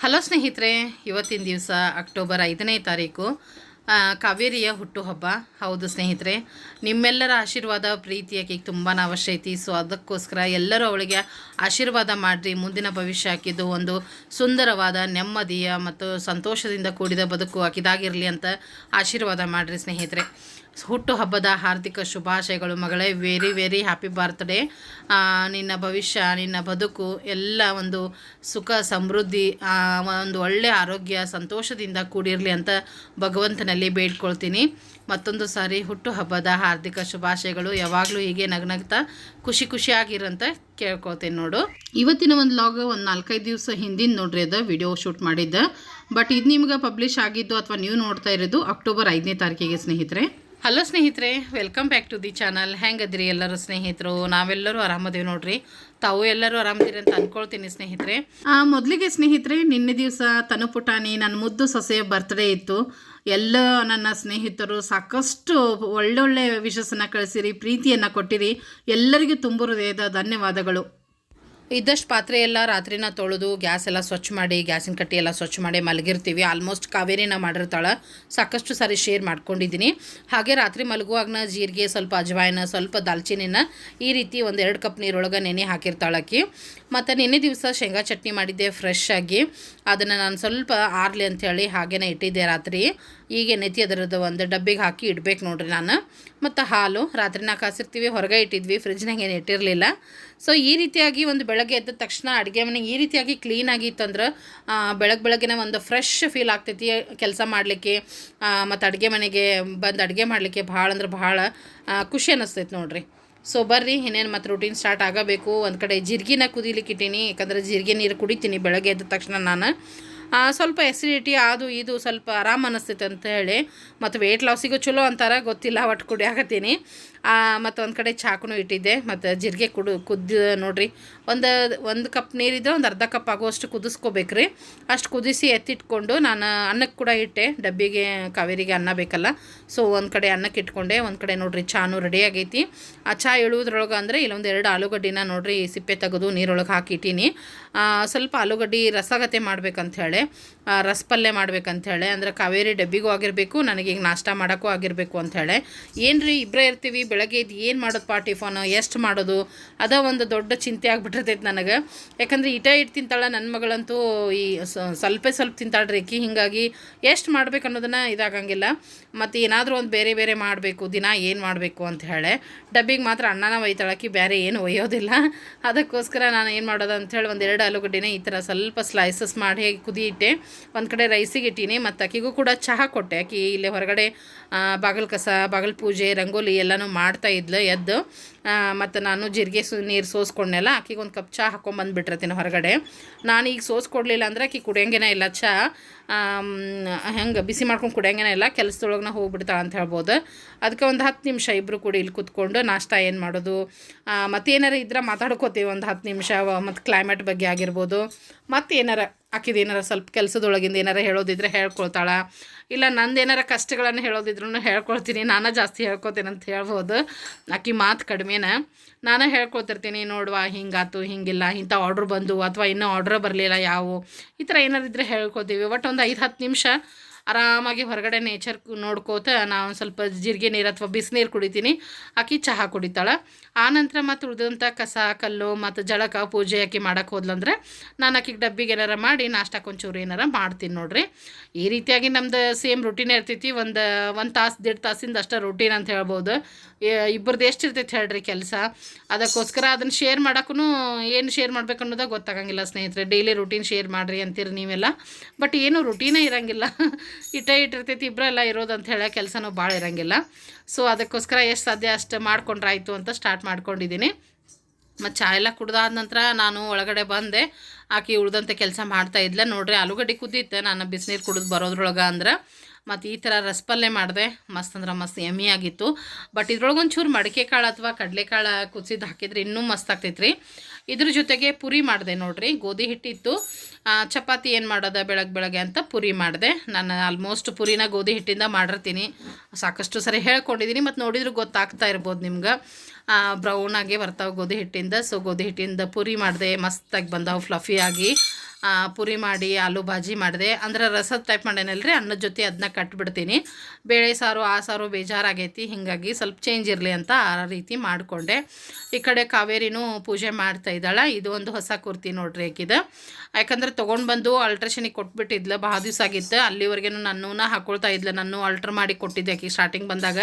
Hello ಸ್ನೇಹಿತರೆ, ಇವತ್ತಿನ ದಿವಸ ಅಕ್ಟೋಬರ್ ಐದನೇ ತಾರೀಕು ಕಾವೇರಿಯ ಹುಟ್ಟುಹಬ್ಬ. ಹೌದು ಸ್ನೇಹಿತರೆ, ನಿಮ್ಮೆಲ್ಲರ ಆಶೀರ್ವಾದ ಪ್ರೀತಿ ಆಕೆಗೆ ತುಂಬಾ ಅವಶ್ಯ ಐತಿ ಸೊ ಅದಕ್ಕೋಸ್ಕರ ಎಲ್ಲರೂ ಅವಳಿಗೆ ಆಶೀರ್ವಾದ ಮಾಡಿರಿ. ಮುಂದಿನ ಭವಿಷ್ಯ ಆಕಿದ್ದು ಒಂದು ಸುಂದರವಾದ, ನೆಮ್ಮದಿಯ ಮತ್ತು ಸಂತೋಷದಿಂದ ಕೂಡಿದ ಬದುಕು ಆಕಿದಾಗಿರಲಿ ಅಂತ ಆಶೀರ್ವಾದ ಮಾಡಿರಿ ಸ್ನೇಹಿತರೆ. ಹುಟ್ಟುಹಬ್ಬದ ಹಾರ್ದಿಕ ಶುಭಾಶಯಗಳು ಮಗಳೇ. ವೆರಿ ವೆರಿ ಹ್ಯಾಪಿ ಬರ್ತ್ಡೇ ನಿನ್ನ ಭವಿಷ್ಯ, ನಿನ್ನ ಬದುಕು, ಎಲ್ಲ ಒಂದು ಸುಖ, ಸಮೃದ್ಧಿ ಒಂದು ಒಳ್ಳೆಯ ಆರೋಗ್ಯ, ಸಂತೋಷದಿಂದ ಕೂಡಿರಲಿ ಅಂತ ಭಗವಂತನಲ್ಲಿ ಬೇಡ್ಕೊಳ್ತೀನಿ. ಮತ್ತೊಂದು ಸಾರಿ ಹುಟ್ಟುಹಬ್ಬದ ಹಾರ್ದಿಕ ಶುಭಾಶಯಗಳು ಯಾವಾಗಲೂ ಹೀಗೆ ನಗ್ನಗ್ತಾ ಖುಷಿ ಖುಷಿಯಾಗಿರಂತ ಕೇಳ್ಕೊಳ್ತೀನಿ ನೋಡು. ಇವತ್ತಿನ ಒಂದು ಲಾಗ್ ಒಂದು ನಾಲ್ಕೈದು ದಿವಸ ಹಿಂದಿನ ನೋಡ್ರಿ ಅದು ವಿಡಿಯೋ ಶೂಟ್ ಮಾಡಿದ್ದೆ. ಬಟ್ ಇದು ನಿಮ್ಗೆ ಪಬ್ಲಿಷ್ ಆಗಿದ್ದು ಅಥವಾ ನೀವು ನೋಡ್ತಾ ಇರೋದು ಅಕ್ಟೋಬರ್ ಐದನೇ ತಾರೀಕಿಗೆ ಸ್ನೇಹಿತರೆ. ಹಲೋ ಸ್ನೇಹಿತರೆ. Welcome back to the channel ಹೆಂಗದ್ರಿ ಎಲ್ಲರೂ ಸ್ನೇಹಿತರು? ನಾವೆಲ್ಲರೂ ಆರಾಮದೇವಿ ನೋಡ್ರಿ. ತಾವು ಎಲ್ಲರೂ ಆರಾಮದಿರಿ ಅಂತ ಅನ್ಕೊಳ್ತೀನಿ ಸ್ನೇಹಿತರೆ. ಮೊದಲಿಗೆ ಸ್ನೇಹಿತರೆ, ನಿನ್ನೆ ದಿವಸ ತನುಪುಟಾಣಿ ನನ್ನ ಮುದ್ದು ಸೊಸೆಯ ಬರ್ತ್ಡೇ ಇತ್ತು. ಎಲ್ಲ ನನ್ನ ಸ್ನೇಹಿತರು ಸಾಕಷ್ಟು ಒಳ್ಳೊಳ್ಳೆ ವಿಶಸ್ಸನ್ನು ಕಳಿಸಿರಿ, ಪ್ರೀತಿಯನ್ನು ಕೊಟ್ಟಿರಿ. ಎಲ್ಲರಿಗೂ ತುಂಬ ಹೃದಯದ ಧನ್ಯವಾದಗಳು. ಇದ್ದಷ್ಟು ಪಾತ್ರೆ ಎಲ್ಲ ರಾತ್ರಿನ ತೊಳೆದು ಗ್ಯಾಸ್ ಎಲ್ಲ ಸ್ವಚ್ಛ ಮಾಡಿ, ಗ್ಯಾಸಿನ ಕಟ್ಟಿ ಎಲ್ಲ ಸ್ವಚ್ಛ ಮಾಡಿ ಮಲಗಿರ್ತೀವಿ. ಆಲ್ಮೋಸ್ಟ್ ಕಾವೇರಿನ ಮಾಡಿರ್ತಾಳೆ. ಸಾಕಷ್ಟು ಸಾರಿ ಶೇರ್ ಮಾಡ್ಕೊಂಡಿದ್ದೀನಿ. ಹಾಗೆ ರಾತ್ರಿ ಮಲಗುವಾಗನ ಜೀರಿಗೆ, ಸ್ವಲ್ಪ ಅಜವಾಯಿನ, ಸ್ವಲ್ಪ ದಾಲ್ಚಿನಿನ ಈ ರೀತಿ ಒಂದು ಎರಡು ಕಪ್ ನೀರೊಳಗೆ ನೆನೆ ಹಾಕಿರ್ತಾಳಕ್ಕಿ ಮತ್ತು ನೆನೆ ದಿವಸ ಶೇಂಗಾ ಚಟ್ನಿ ಮಾಡಿದ್ದೆ ಫ್ರೆಶ್ ಆಗಿ. ಅದನ್ನು ನಾನು ಸ್ವಲ್ಪ ಆರ್ಲಿ ಅಂಥೇಳಿ ಹಾಗೇನೆ ಇಟ್ಟಿದ್ದೆ ರಾತ್ರಿ. ಈಗ ನೆತ್ತಿ ಅದರದ್ದು ಒಂದು ಡಬ್ಬಿಗೆ ಹಾಕಿ ಇಡಬೇಕು ನೋಡ್ರಿ ನಾನು. ಮತ್ತು ಹಾಲು, ರಾತ್ರಿನ ಕಾಸಿರ್ತೀವಿ ಹೊರಗೆ ಇಟ್ಟಿದ್ವಿ ಫ್ರಿಜ್ನಾಗ ಏನು ಇಟ್ಟಿರಲಿಲ್ಲ. ಸೊ ಈ ರೀತಿಯಾಗಿ ಒಂದು ಬೆಳಗ್ಗೆ ಎದ್ದ ತಕ್ಷಣ ಅಡುಗೆ ಮನೆ ಈ ರೀತಿಯಾಗಿ ಕ್ಲೀನ್ ಆಗಿತ್ತಂದ್ರೆ ಬೆಳಗ್ಗೆ ಬೆಳಗ್ಗೆನ ಒಂದು ಫ್ರೆಶ್ ಫೀಲ್ ಆಗ್ತೈತಿ ಕೆಲಸ ಮಾಡಲಿಕ್ಕೆ. ಮತ್ತು ಅಡುಗೆ ಮನೆಗೆ ಬಂದು ಅಡುಗೆ ಮಾಡಲಿಕ್ಕೆ ಭಾಳ ಅಂದ್ರೆ ಭಾಳ ಖುಷಿ ಅನ್ನಿಸ್ತೈತೆ ನೋಡ್ರಿ. ಸೊ ಬರ್ರಿ, ಇನ್ನೇನು ಮತ್ತು ರೂಟೀನ್ ಸ್ಟಾರ್ಟ್ ಆಗಬೇಕು. ಒಂದು ಕಡೆ ಜೀರಿಗೆನ ಕುದಿಲಿಕ್ಕೆ ಇಟ್ಟೀನಿ, ಯಾಕಂದ್ರೆ ಜೀರಿಗೆ ನೀರು ಕುಡಿತೀನಿ ಬೆಳಗ್ಗೆ ಎದ್ದ ತಕ್ಷಣ ನಾನು. ಸ್ವಲ್ಪ ಎಸಿಡಿಟಿ ಅದು ಇದು ಸ್ವಲ್ಪ ಆರಾಮ ಅನ್ನಿಸ್ತೈತೆ ಅಂತ ಹೇಳಿ. ಮತ್ತು ವೆಯ್ಟ್ ಲಾಸಿಗೂ ಚಲೋ ಅಂತಾರೆ, ಗೊತ್ತಿಲ್ಲ, ಒಟ್ಟು ಕುಡಿಯಾಕತ್ತೀನಿ ಮತ್ತು ಒಂದು ಕಡೆ ಚಾಕುನು ಇಟ್ಟಿದ್ದೆ ಮತ್ತು ಜೀರಿಗೆ ಕುಡು ಕುದ್ದ ನೋಡ್ರಿ. ಒಂದು ಒಂದು ಕಪ್ ನೀರಿದ್ರೆ ಒಂದು ಅರ್ಧ ಕಪ್ ಆಗುವಷ್ಟು ಕುದಿಸ್ಕೋಬೇಕ್ರಿ. ಅಷ್ಟು ಕುದಿಸಿ ಎತ್ತಿಟ್ಕೊಂಡು ನಾನು ಅನ್ನಕ್ಕೆ ಕೂಡ ಇಟ್ಟೆ ಡಬ್ಬಿಗೆ ಕಾವೇರಿಗೆ ಅನ್ನ ಬೇಕಲ್ಲ. ಸೊ ಒಂದು ಕಡೆ ಅನ್ನಕ್ಕೆ ಇಟ್ಕೊಂಡೆ ಒಂದು ಕಡೆ ನೋಡ್ರಿ ಚಾನು ರೆಡಿ ಆಗೈತಿ. ಆ ಚಾ ಇಳುವುದ್ರೊಳಗೆ ಅಂದರೆ ಇಲ್ಲೊಂದು ಎರಡು ಆಲೂಗಡ್ಡಿನ ನೋಡ್ರಿ ಸಿಪ್ಪೆ ತೆಗೆದು ನೀರೊಳಗೆ ಹಾಕಿ ಇಟ್ಟೀನಿ ಆ, ಸ್ವಲ್ಪ ಆಲೂಗಡ್ಡಿ ರಸಗತೆ ಮಾಡ್ಬೇಕಂತ ಹೇಳಿ. ರಸಪಲ್ಯ ಮಾಡ್ಬೇಕಂಥೇಳಿ ಅಂದರೆ ಕಾವೇರಿ ಡಬ್ಬಿಗೂ ಆಗಿರಬೇಕು, ನನಗೆ ಈಗ ನಾಷ್ಟ ಮಾಡೋಕ್ಕೂ ಆಗಿರಬೇಕು ಅಂತ ಹೇಳಿ ಏನು ರೀ ಇಬ್ಬರೇ ಇರ್ತೀವಿ, ಬೆಳಗ್ಗೆ ಇದು ಏನು ಮಾಡೋದು ಪಾರ್ಟಿ ಫೋನು ಎಷ್ಟು ಮಾಡೋದು? ಅದ ಒಂದು ದೊಡ್ಡ ಚಿಂತೆ ಆಗಿಬಿಟ್ಟಿರ್ತೈತೆ ನನಗೆ. ಯಾಕಂದ್ರೆ ಇಟ ಇಟ್ಟು ತಿಂತಾಳೆ ನನ್ನ ಮಗಳಂತೂ, ಈ ಸ್ವಲ್ಪ ಸ್ವಲ್ಪ ತಿಂತಾಳೆ ರೀ ಆಕಿ ಹಿಂಗಾಗಿ ಎಷ್ಟು ಮಾಡ್ಬೇಕು ಅನ್ನೋದನ್ನು ಇದಾಗಂಗಿಲ್ಲ. ಮತ್ತು ಏನಾದರೂ ಒಂದು ಬೇರೆ ಬೇರೆ ಮಾಡಬೇಕು, ದಿನ ಏನು ಮಾಡಬೇಕು ಅಂತ ಹೇಳಿ ಡಬ್ಬಿಗೆ ಮಾತ್ರ ಅಣ್ಣನ ಒಯ್ತಾಳಕ್ಕಿ ಬೇರೆ ಏನು ಒಯ್ಯೋದಿಲ್ಲ. ಅದಕ್ಕೋಸ್ಕರ ನಾನು ಏನು ಮಾಡೋದು ಅಂಥೇಳಿ ಒಂದು ಎರಡು ಆಲೂಗಡ್ಡೆನೇ ಈ ಥರ ಸ್ವಲ್ಪ ಸ್ಲೈಸಸ್ ಮಾಡಿ ಕುದಿ ಇಟ್ಟೆ. ಒಂದು ಕಡೆ ರೈಸಿಗೆ ಇಟ್ಟೀನಿ, ಮತ್ತು ಆಕಿಗೂ ಕೂಡ ಚಹಾ ಕೊಟ್ಟೆ. ಆಕಿ ಇಲ್ಲೇ ಹೊರಗಡೆ ಬಾಗಲ್ ಕಸ, ಬಾಗಲ್ ಪೂಜೆ, ರಂಗೋಲಿ ಎಲ್ಲನೂ ಮಾಡ್ತಾ ಇದ್ಲು, ಎದ್ದು. ಮತ್ತು ನಾನು ಜೀರಿಗೆ ಸು, ನೀರು ಸೋಸ್ಕೊಂಡೆಲ್ಲ ಆಕಿಗೆ ಒಂದು ಕಪ್ ಚಹಾ ಹಾಕೊಂಬಂದುಬಿಟ್ಟಿರ್ತೀನಿ ಹೊರಗಡೆ. ನಾನು ಈಗ ಸೋಸ್ಕೊಡ್ಲಿಲ್ಲ ಅಂದ್ರೆ ಆಕಿ ಕುಡಿಯೋಂಗೇನೆ ಇಲ್ಲ. ಚಹಾ ಹೆಂಗೆ ಬಿಸಿ ಮಾಡ್ಕೊಂಡು ಕುಡಿಯೋಂಗೇನೆ ಇಲ್ಲ. ಕೆಲಸದೊಳಗೆ ಹೋಗ್ಬಿಡ್ತಾಳೆ ಅಂತ ಹೇಳ್ಬೋದು. ಅದಕ್ಕೆ ಒಂದು ಹತ್ತು ನಿಮಿಷ ಇಬ್ಬರು ಕೂಡಿ ಇಲ್ಲಿ ಕೂತ್ಕೊಂಡು ನಾಷ್ಟ ಏನು ಮಾಡೋದು? ಮತ್ತು ಏನಾರು ಇದ್ರೆ ಮಾತಾಡ್ಕೋತೀವಿ ಒಂದು ಹತ್ತು ನಿಮಿಷ. ಮತ್ತು ಕ್ಲೈಮೇಟ್ ಬಗ್ಗೆ ಆಗಿರ್ಬೋದು. ಮತ್ತು ಏನಾರ, ಆಕಿದು ಏನಾರ ಸ್ವಲ್ಪ ಕೆಲಸದೊಳಗಿಂದ ಏನಾರ ಹೇಳೋದಿದ್ರೆ ಹೇಳ್ಕೊಳ್ತಾಳ. ಇಲ್ಲ, ನಂದು ಏನಾರ ಕಷ್ಟಗಳನ್ನು ಹೇಳೋದಿದ್ರು ಹೇಳ್ಕೊಳ್ತೀನಿ. ನಾನು ಜಾಸ್ತಿ ಹೇಳ್ಕೊತೀನಿ ಅಂತ ಹೇಳ್ಬೋದು. ಆಕಿ ಮಾತು ಕಡಿಮೆನ. ನಾನು ಹೇಳ್ಕೊತಿರ್ತೀನಿ, ನೋಡುವ, ಹಿಂಗಾತು, ಹಿಂಗಿಲ್ಲ, ಇಂಥ ಆರ್ಡ್ರ್ ಬಂದು, ಅಥವಾ ಇನ್ನೂ ಆರ್ಡ್ರ್ ಬರಲಿಲ್ಲ, ಯಾವು? ಈ ಥರ ಏನಾರಿದ್ರೆ ಹೇಳ್ಕೊತೀವಿ. ಒಟ್ಟು ಒಂದು ಐದು ಹತ್ತು ನಿಮಿಷ ಆರಾಮಾಗಿ ಹೊರಗಡೆ ನೇಚರ್ ನೋಡ್ಕೋತ ನಾನು ಸ್ವಲ್ಪ ಜೀರಿಗೆ ನೀರು ಅಥವಾ ಬಿಸಿನೀರು ಕುಡಿತೀನಿ. ಆಕಿ ಚಹಾ ಕುಡಿತಾಳೆ. ಆನಂತರ ಮತ್ತು ಉಳಿದಂಥ ಕಸ, ಕಲ್ಲು ಮತ್ತು ಜಳಕ ಪೂಜೆ ಆಕಿ ಮಾಡೋಕೆ ಹೋದ್ಲಂದ್ರೆ ನಾನು ಆಕಿಗೆ ಡಬ್ಬಿಗೆ ಏನಾರ ಮಾಡಿ ನಾಷ್ಟಕ್ಕೆ ಒಂಚೂರು ಏನಾರ ಮಾಡ್ತೀನಿ ನೋಡ್ರಿ. ಈ ರೀತಿಯಾಗಿ ನಮ್ದು ಸೇಮ್ ರುಟೀನ್ ಇರ್ತೈತಿ. ಒಂದು ಒಂದು ತಾಸು, ದೇಡ್ ತಾಸಿಂದ ಅಷ್ಟೇ ರುಟೀನ್ ಅಂತ ಹೇಳ್ಬೋದು. ಇಬ್ಬರದ್ದು ಎಷ್ಟು ಇರ್ತೈತೆ ಹೇಳ್ರಿ ಕೆಲಸ. ಅದಕ್ಕೋಸ್ಕರ ಅದನ್ನು ಶೇರ್ ಮಾಡೋಕ್ಕೂ ಏನು ಶೇರ್ ಮಾಡ್ಬೇಕು ಅನ್ನೋದಾಗ ಗೊತ್ತಾಗಂಗಿಲ್ಲ ಸ್ನೇಹಿತರೆ. ಡೈಲಿ ರುಟೀನ್ ಶೇರ್ ಮಾಡಿರಿ ಅಂತೀರಿ ನೀವೆಲ್ಲ. ಬಟ್ ಏನು ರುಟೀನೇ ಇರಂಗಿಲ್ಲ. ಇಟ್ಟ ಇಟ್ಟಿರ್ತೈತಿ ಇಬ್ಬರೆಲ್ಲ ಇರೋದು ಅಂತ ಹೇಳೋ ಕೆಲಸನೂ ಭಾಳ ಇರೋಂಗಿಲ್ಲ. ಸೊ ಅದಕ್ಕೋಸ್ಕರ ಎಷ್ಟು ಸಾಧ್ಯ ಅಷ್ಟು ಮಾಡ್ಕೊಂಡ್ರೆ ಆಯಿತು ಅಂತ ಸ್ಟಾರ್ಟ್ ಮಾಡ್ಕೊಂಡಿದ್ದೀನಿ ಮತ್ತು ಚಾ ಎಲ್ಲ ಕುಡ್ದಾದ ನಂತರ ನಾನು ಒಳಗಡೆ ಬಂದೆ. ಆಕಿ ಉಳ್ದಂತೆ ಕೆಲಸ ಮಾಡ್ತಾ ಇದ್ಲ. ನೋಡ್ರಿ, ಆಲೂಗಡ್ಡೆ ಕುದ್ದಿತ್ತೆ. ನಾನು ಬಿಸಿನೀರು ಕುಡಿದು ಬರೋದ್ರೊಳಗೆ ಅಂದ್ರೆ ಮತ್ತು ಈ ಥರ ರಸಪಲ್ಲೆ ಮಾಡಿದೆ. ಮಸ್ತ್ ಅಂದ್ರೆ ಮಸ್ತ್ ಎಮ್ಮಿ ಆಗಿತ್ತು. ಬಟ್ ಇದ್ರೊಳಗೆ ಒಂಚೂರು ಮಡಿಕೆ ಕಾಳು ಅಥವಾ ಕಡಲೆಕಾಳು ಕುದಿಸಿದ್ದು ಹಾಕಿದ್ರೆ ಇನ್ನೂ ಮಸ್ತ್ ಆಗ್ತೈತ್ರಿ. ಇದ್ರ ಜೊತೆಗೆ ಪುರಿ ಮಾಡಿದೆ ನೋಡ್ರಿ, ಗೋಧಿ ಹಿಟ್ಟಿತ್ತು ಚಪಾತಿ ಏನು ಮಾಡೋದ ಬೆಳಗ್ಗೆ ಬೆಳಗ್ಗೆ ಅಂತ ಪುರಿ ಮಾಡಿದೆ. ನಾನು ಆಲ್ಮೋಸ್ಟ್ ಪುರಿನ ಗೋಧಿ ಹಿಟ್ಟಿಂದ ಮಾಡಿರ್ತೀನಿ. ಸಾಕಷ್ಟು ಸರಿ ಹೇಳ್ಕೊಂಡಿದ್ದೀನಿ ಮತ್ತು ನೋಡಿದ್ರೆ ಗೊತ್ತಾಗ್ತಾ ಇರ್ಬೋದು ನಿಮ್ಗೆ. ಬ್ರೌನ್ ಆಗಿ ಬರ್ತಾವೆ ಗೋಧಿ ಹಿಟ್ಟಿಂದ. ಸೊ ಗೋಧಿ ಹಿಟ್ಟಿಂದ ಪುರಿ ಮಾಡಿದೆ, ಮಸ್ತಾಗಿ ಬಂದಾವೆ ಫ್ಲಫಿಯಾಗಿ ಪುರಿ ಮಾಡಿ ಆಲೂ ಭಾಜಿ ಮಾಡಿದೆ. ಅಂದ್ರೆ ರಸದ ಟೈಪ್ ಮಾಡೇನಲ್ರಿ? ಅನ್ನದ ಜೊತೆ ಅದನ್ನ ಕಟ್ಬಿಡ್ತೀನಿ. ಬೇಳೆ ಸಾರು ಆ ಸಾರು ಬೇಜಾರಾಗೈತಿ. ಹಿಂಗಾಗಿ ಸ್ವಲ್ಪ ಚೇಂಜ್ ಇರಲಿ ಅಂತ ಆ ರೀತಿ ಮಾಡಿಕೊಂಡೆ. ಈ ಕಡೆ ಕಾವೇರಿನೂ ಪೂಜೆ ಮಾಡ್ತಾ ಇದ್ದಾಳೆ. ಇದು ಒಂದು ಹೊಸ ಕುರ್ತಿ ನೋಡ್ರಿ ಆಕಿದ. ಯಾಕಂದ್ರೆ ತೊಗೊಂಡು ಬಂದು ಅಲ್ಟ್ರೇಷನಿಗೆ ಕೊಟ್ಬಿಟ್ಟಿದ್ಲು. ಭಾಳ ದಿವಸ ಆಗಿತ್ತು. ಅಲ್ಲಿವರೆಗೂ ನನ್ನೂನ ಹಾಕೊಳ್ತಾ ಇದ್ಲು. ನಾನು ಅಲ್ಟ್ರ್ ಮಾಡಿ ಕೊಟ್ಟಿದ್ದೆ ಆಕಿ ಸ್ಟಾರ್ಟಿಂಗ್ ಬಂದಾಗ.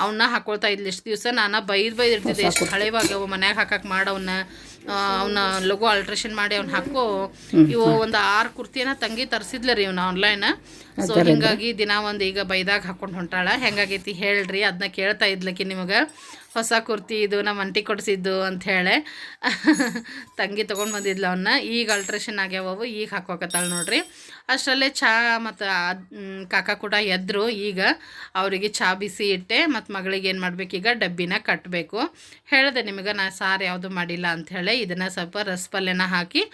ಅವನ್ನ ಹಾಕೊಳ್ತಾ ಇದ್ಲು ಇಷ್ಟು ದಿವಸ. ನಾನು ಬೈದು ಬೈದಿರ್ತಿದ್ದೆ ಎಷ್ಟು ಹಳೆವಾಗ ಮನ್ಯಾಗ ಹಾಕಕ್ಕೆ ಮಾಡವನ್ನ ಅವನ್ನ ಲಘು ಆಲ್ಟ್ರೇಷನ್ ಮಾಡಿ ಅವ್ನ ಹಾಕು. ಇವು ಒಂದು ಆರು ಕುರ್ತಿಯನ್ನ ತಂಗಿ ತರಿಸಿದ್ಲ ರೀ ಇವ್ನ ಆನ್ಲೈನ್ ಸೊ ಹಿಂಗಾಗಿ ದಿನ ಒಂದು ಈಗ ಬೈದಾಗ ಹಾಕೊಂಡು ಹೊಂಟಾಳ. ಹೆಂಗಾಗೈತಿ ಹೇಳ್ರಿ ಅದನ್ನ ಕೇಳ್ತಾ ಇದ್ಲಕಿ ನಿಮಗೆ. ಹೊಸ ಕುರ್ತಿ ಇದು ನಮ್ಮ ಅಂಟಿ ಕೊಡಿಸಿದ್ದು ಹೇಳಿ. ತಂಗಿ ತೊಗೊಂಡು ಬಂದಿದ್ಲು ಅವನ್ನ ಈಗ ಅಲ್ಟ್ರೇಷನ್ ಆಗ್ಯಾವವು, ಈಗ ಹಾಕೋಕತ್ತಾಳೆ ನೋಡ್ರಿ. ಅಷ್ಟರಲ್ಲೇ ಚಹಾ ಮತ್ತು ಕಾಕ ಕೂಡ ಎದ್ರು. ಈಗ ಅವರಿಗೆ ಚಹಾ ಬಿಸಿ ಇಟ್ಟೆ, ಮತ್ತು ಮಗಳಿಗೆ ಏನು ಮಾಡ್ಬೇಕೀಗ ಡಬ್ಬಿನ ಕಟ್ಟಬೇಕು ಹೇಳಿದೆ ನಿಮಗೆ, ನಾ ಸಾರು ಯಾವುದು ಮಾಡಿಲ್ಲ ಅಂಥೇಳಿ ಇದನ್ನು ಸ್ವಲ್ಪ ರಸಪಲ್ಯನ ಹಾಕಿ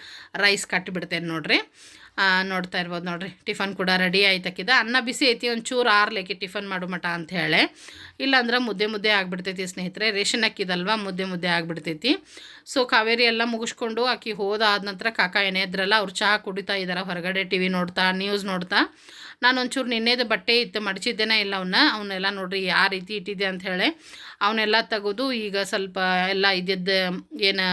ರೈಸ್ ಕಟ್ಟಿಬಿಡ್ತೇನೆ ನೋಡ್ರಿ. ನೋಡ್ತಾ ಇರ್ಬೋದು ನೋಡ್ರಿ. ಟಿಫನ್ ಕೂಡ ರೆಡಿ ಆಯ್ತಕ್ಕಿದ. ಅನ್ನ ಬಿಸಿ ಐತಿ, ಒಂಚೂರು ಆರ್ಲೇಕಿ ಟಿಫನ್ ಮಾಡು ಮಟ ಅಂತ ಹೇಳಿ. ಇಲ್ಲಾಂದ್ರೆ ಮುದ್ದೆ ಮುದ್ದೆ ಆಗ್ಬಿಡ್ತೈತಿ ಸ್ನೇಹಿತರೆ. ರೇಷನ್ ಅಕ್ಕಿದಲ್ವ ಮುದ್ದೆ ಮುದ್ದೆ ಆಗ್ಬಿಡ್ತೈತಿ. ಸೊ ಕಾವೇರಿ ಎಲ್ಲ ಮುಗಿಸ್ಕೊಂಡು ಆಕಿ ಹೋದಾದ ನಂತರ ಕಾಕ ಏನೇ ಇದ್ರಲ್ಲ ಅವ್ರು ಚಹಾ ಕುಡಿತಾ ಇದ್ದಾರೆ ಹೊರಗಡೆ ಟಿ ವಿ ನೋಡ್ತಾ ನ್ಯೂಸ್ ನೋಡ್ತಾ. ನಾನು ಒಂಚೂರು ನಿನ್ನೆದು ಬಟ್ಟೆ ಇತ್ತು, ಮಡಚಿದ್ದೇನೆ ಇಲ್ಲ ಅವನ್ನ ಅವನ್ನೆಲ್ಲ ನೋಡ್ರಿ ಯಾವ ರೀತಿ ಇಟ್ಟಿದ್ದೆ ಅಂತ ಹೇಳಿ. ಅವನ್ನೆಲ್ಲ ತೆಗೆದು ಈಗ ಸ್ವಲ್ಪ ಎಲ್ಲ ಇದ್ದಿದ್ದು, ಏನು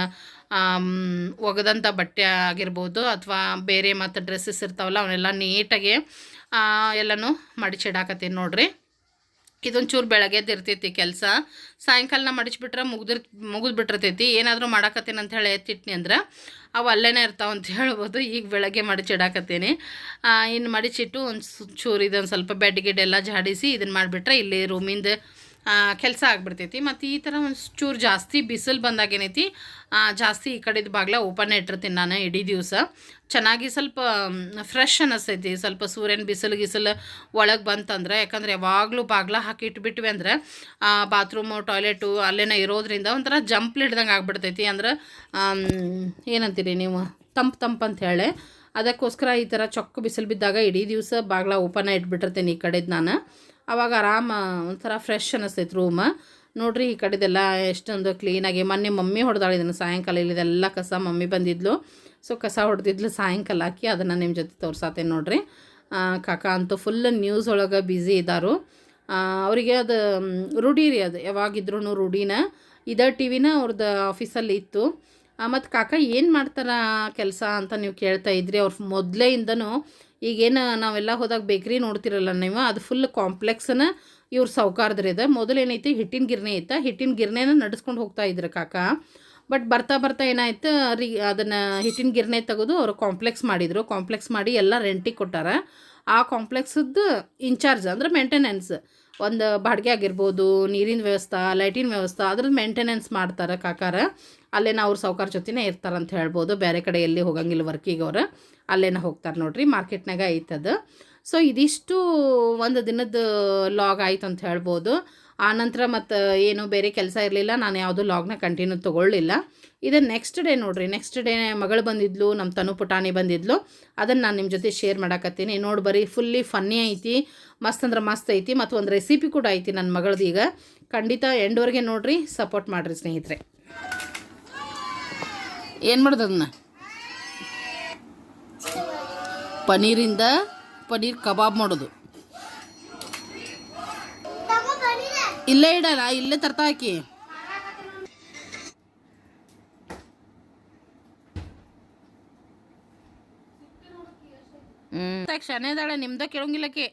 ಒಗೆದಂಥ ಬಟ್ಟೆ ಆಗಿರ್ಬೋದು ಅಥವಾ ಬೇರೆ ಮತ್ತು ಡ್ರೆಸ್ಸಸ್ ಇರ್ತಾವಲ್ಲ ಅವನ್ನೆಲ್ಲ ನೀಟಾಗಿ ಎಲ್ಲನೂ ಮಡಿಚಿಡಾಕತ್ತೀನಿ ನೋಡ್ರಿ. ಇದೊಂಚೂರು ಬೆಳಗ್ಗೆದ್ದು ಇರ್ತೈತಿ ಕೆಲಸ. ಸಾಯಂಕಾಲ ಮಡಿಚ್ಬಿಟ್ರೆ ಮುಗ್ದಿರ್, ಮುಗಿದು ಬಿಟ್ಟಿರ್ತೈತಿ. ಏನಾದರೂ ಮಾಡಾಕತ್ತೀನಿ ಅಂತ ಹೇಳಿ ಎತ್ತಿಟ್ನಿ ಅಂದ್ರೆ ಅವು ಅಲ್ಲೇನೇ ಇರ್ತಾವೆ ಅಂತ ಹೇಳ್ಬೋದು. ಈಗ ಬೆಳಗ್ಗೆ ಮಡಿಚಿಡಾಕತ್ತೀನಿ ಇನ್ನು ಮಡಿಚಿಟ್ಟು ಒಂದು ಚೂರು ಇದೊಂದು ಸ್ವಲ್ಪ ಬೆಡ್ ಗಿಡ್ ಎಲ್ಲ ಜಾಡಿಸಿ ಇದನ್ನು ಮಾಡಿಬಿಟ್ರೆ ಇಲ್ಲಿ ರೂಮಿಂದ ಕೆಲಸ ಆಗ್ಬಿಡ್ತೈತಿ. ಮತ್ತು ಈ ಥರ ಒಂದು ಚೂರು ಜಾಸ್ತಿ ಬಿಸಿಲು ಬಂದಾಗ ಏನೈತಿ ಜಾಸ್ತಿ ಈ ಕಡೆದು ಬಾಗ್ಲ ಓಪನ್ ಇಟ್ಟಿರ್ತೀನಿ ನಾನು ಇಡೀ ದಿವಸ. ಚೆನ್ನಾಗಿ ಸ್ವಲ್ಪ ಫ್ರೆಶ್ ಅನ್ನಿಸ್ತೈತಿ ಸ್ವಲ್ಪ ಸೂರ್ಯನ ಬಿಸಿಲು ಗಿಸಿಲು ಒಳಗೆ ಬಂತಂದ್ರೆ, ಯಾಕಂದ್ರೆ ಯಾವಾಗಲೂ ಬಾಗ್ಲ ಹಾಕಿ ಇಟ್ಬಿಟ್ವಿ ಅಂದ್ರೆ ಬಾತ್ರೂಮು ಟಾಯ್ಲೆಟು ಅಲ್ಲೇನ ಇರೋದ್ರಿಂದ ಒಂಥರ ಜಂಪ್ಲ್ ಹಿಡ್ದಂಗೆ ಆಗ್ಬಿಡ್ತೈತಿ. ಅಂದ್ರೆ ಏನಂತೀರಿ ನೀವು? ತಂಪು ತಂಪು ಅಂತ ಹೇಳಿ. ಅದಕ್ಕೋಸ್ಕರ ಈ ಥರ ಚೊಕ್ಕ ಬಿಸಿಲು ಬಿದ್ದಾಗ ಇಡೀ ದಿವಸ ಬಾಗ್ಲ ಓಪನ್ ಇಟ್ಬಿಟ್ಟಿರ್ತೀನಿ ಈ ಕಡೆದು ನಾನು. ಅವಾಗ ಆರಾಮ, ಒಂಥರ ಫ್ರೆಶ್ ಅನ್ನಿಸ್ತೈತೆ ರೂಮ್ ನೋಡ್ರಿ ಈ ಕಡೆದೆಲ್ಲ ಎಷ್ಟೊಂದು ಕ್ಲೀನಾಗಿ ಮೊನ್ನೆ ಮಮ್ಮಿ ಹೊಡೆದಾಳೆ ಇದನ್ನು ಸಾಯಂಕಾಲ, ಇಲ್ಲಿದೆಲ್ಲ ಕಸ ಮಮ್ಮಿ ಬಂದಿದ್ಲು. ಸೊ ಕಸ ಹೊಡೆದಿದ್ಲು ಸಾಯಂಕಾಲ ಹಾಕಿ ಅದನ್ನು ನಿಮ್ಮ ಜೊತೆ ತೋರ್ಸಾತೇನೆ ನೋಡ್ರಿ. ಕಾಕ ಅಂತೂ ಫುಲ್ ನ್ಯೂಸ್ ಒಳಗೆ ಬ್ಯುಸಿ ಇದ್ದಾರು ಅವರಿಗೆ ಅದು ರೂಢಿ ರೀ ಅದು ಯಾವಾಗಿದ್ರೂ ರೂಢಿನ. ಇದೇ ಟಿ ವಿನ ಅವ್ರದ್ದು ಆಫೀಸಲ್ಲಿ ಇತ್ತು. ಮತ್ತು ಕಾಕ ಏನು ಮಾಡ್ತಾರ ಕೆಲಸ ಅಂತ ನೀವು ಕೇಳ್ತಾ ಇದ್ರಿ, ಅವ್ರು ಮೊದಲೇಯಿಂದನೂ ಈಗೇನು ನಾವೆಲ್ಲ ಹೋದಾಗ ಬೇಕ್ರಿ ನೋಡ್ತಿರಲ್ಲ ನೀವು, ಅದು ಫುಲ್ ಕಾಂಪ್ಲೆಕ್ಸನ ಇವ್ರ ಇದೆ ಮೊದಲೇನೈತಿ ಹಿಟ್ಟಿನ ಗಿರಣೆ ಐತೆ ಹಿಟ್ಟಿನ ಗಿರ್ನೆನ ನಡೆಸ್ಕೊಂಡು ಹೋಗ್ತಾ ಇದ್ರು ಕಾಕ. ಬಟ್ ಬರ್ತಾ ಬರ್ತಾ ಏನಾಯ್ತು, ರೀ ಅದನ್ನು ಹಿಟ್ಟಿನ ಗಿರಣೆ ತೆಗೆದು ಅವರು ಕಾಂಪ್ಲೆಕ್ಸ್ ಮಾಡಿದರು. ಕಾಂಪ್ಲೆಕ್ಸ್ ಮಾಡಿ ಎಲ್ಲ ರೆಂಟಿಗೆ ಕೊಟ್ಟಾರ. ಆ ಕಾಂಪ್ಲೆಕ್ಸದ್ದು ಇನ್ಚಾರ್ಜ್ ಅಂದ್ರೆ ಮೇಂಟೆನೆನ್ಸ್ ಒಂದು ಬಾಡಿಗೆ ಆಗಿರ್ಬೋದು, ನೀರಿನ ವ್ಯವಸ್ಥೆ ಲೈಟಿನ ವ್ಯವಸ್ಥೆ ಅದ್ರದ್ದು ಮೇಂಟೆನೆನ್ಸ್ ಮಾಡ್ತಾರೆ ಕಾಕಾರ. ಅಲ್ಲೇನ ಅವ್ರ ಸಾವ್ಕಾರ ಜೊತೆನೇ ಇರ್ತಾರಂತ ಹೇಳ್ಬೋದು. ಬೇರೆ ಕಡೆ ಎಲ್ಲಿ ಹೋಗಂಗಿಲ್ಲ ವರ್ಕಿಗೆ ಅವ್ರು. ಅಲ್ಲೇನ ಹೋಗ್ತಾರೆ ನೋಡ್ರಿ, ಮಾರ್ಕೆಟ್ನಾಗ ಐತದು. ಸೊ ಇದಿಷ್ಟು ಒಂದು ದಿನದ ಲಾಗ್ ಆಯ್ತು ಅಂತ ಹೇಳ್ಬೋದು. ಆನಂತರ ಮತ್ತು ಏನು ಬೇರೆ ಕೆಲಸ ಇರಲಿಲ್ಲ, ನಾನು ಯಾವುದು ಲಾಗ್ನ ಕಂಟಿನ್ಯೂ ತೊಗೊಳ್ಳಿಲ್ಲ. ಇದು ನೆಕ್ಸ್ಟ್ ಡೇ ನೋಡ್ರಿ ನೆಕ್ಸ್ಟ್ ಡೇ ಮಗಳು ಬಂದಿದ್ಲು ನಮ್ಮ ತನು ಪುಟಾಣಿ ಬಂದಿದ್ಲು. ಅದನ್ನು ನಾನು ನಿಮ್ಮ ಜೊತೆ ಶೇರ್ ಮಾಡಾಕತ್ತೀನಿ. ನೋಡಿ ಬರೀ ಫುಲ್ಲಿ ಫನ್ನಿ ಐತಿ, ಮಸ್ತ್ ಅಂದ್ರೆ ಮಸ್ತ್ ಐತಿ, ಮತ್ತು ಒಂದು ರೆಸಿಪಿ ಕೂಡ ಐತಿ ನನ್ನ ಮಗಳದೀಗ ಖಂಡಿತ ಎಂಡ್ವರೆಗೆ ನೋಡಿರಿ ಸಪೋರ್ಟ್ ಮಾಡಿರಿ ಸ್ನೇಹಿತರೆ. ಏನು ಮಾಡೋದು ಅದನ್ನ? ಪನೀರಿಂದ ಪನೀರ್ ಕಬಾಬ್ ಮಾಡೋದು. ಇಲ್ಲೇ ಇಡಲ್ಲ, ಇಲ್ಲೇ ತರ್ತಾ ಹಾಕಿ. ಹ್ಞೂ ಇದ್ದಾಳೆ, ನಿಮ್ದ ಕೇಳಂಗಿಲ್ಲಕ್ಕೆ